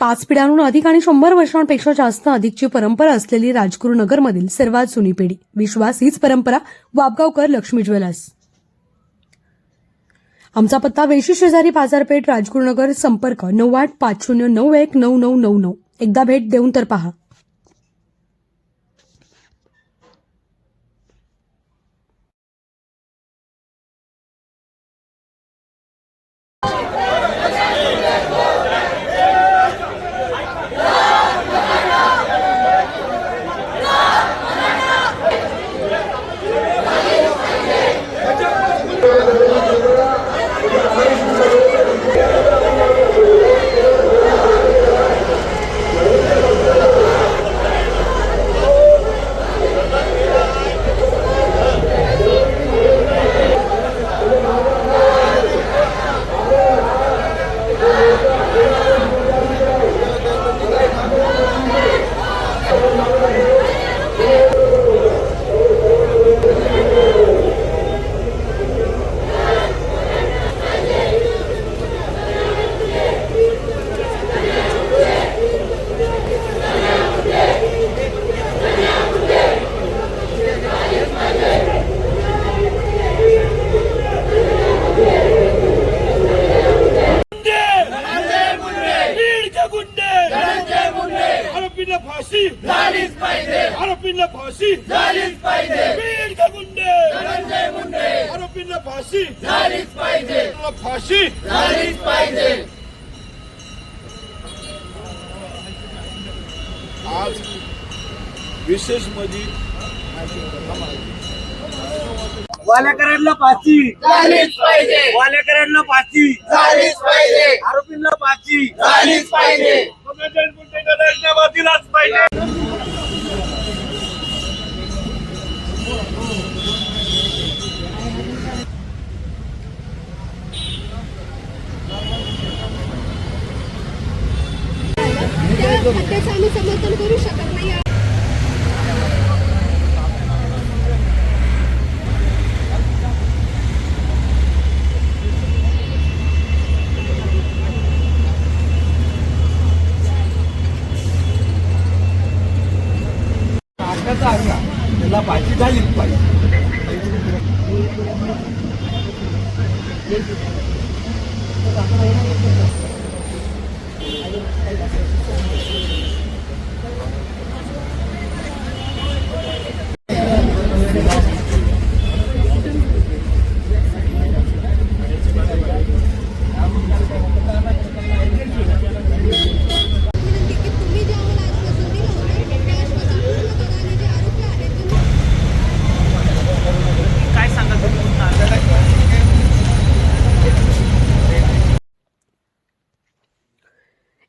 पाच पिढ्यांहून अधिक आणि शंभर वर्षांपेक्षा जास्त अधिकची परंपरा असलेली राजगुरुनगरमधील सर्वात जुनी पिढी. विश्वास हीच परंपरा वाबगावकर लक्ष्मी ज्वेलर्स. आमचा पत्ता वेशी शेजारी बाजारपेठ राजगुरुनगर संपर्क नऊ आठ पाच शून्य नऊ एक नऊ नऊ नऊ नऊ. एकदा भेट देऊन तर पहा बीडचे गुंडे आरोपींना फाशी झालीच पाहिजे. आरोपींना फाशी. झालीच पाहिजे. गुंडे. धनंजय मुंडे. आरोपींना फाशी. झालीच पाहिजे. फाशी. झालीच पाहिजे. आज विशेष म्हणजे वाल्याकरांना फाशी. झालीच पाहिजे. वाल्याकरांना फाशी. झालीच पाहिजे. आरोपींना फाशी. झालीच पाहिजे धनंजय मुंडेंना राजीनामा दिलाच पाहिजे त्या हत्येचं आम्ही समर्थन करू शकत नाही त्याला फाशी झालीच पाहिजे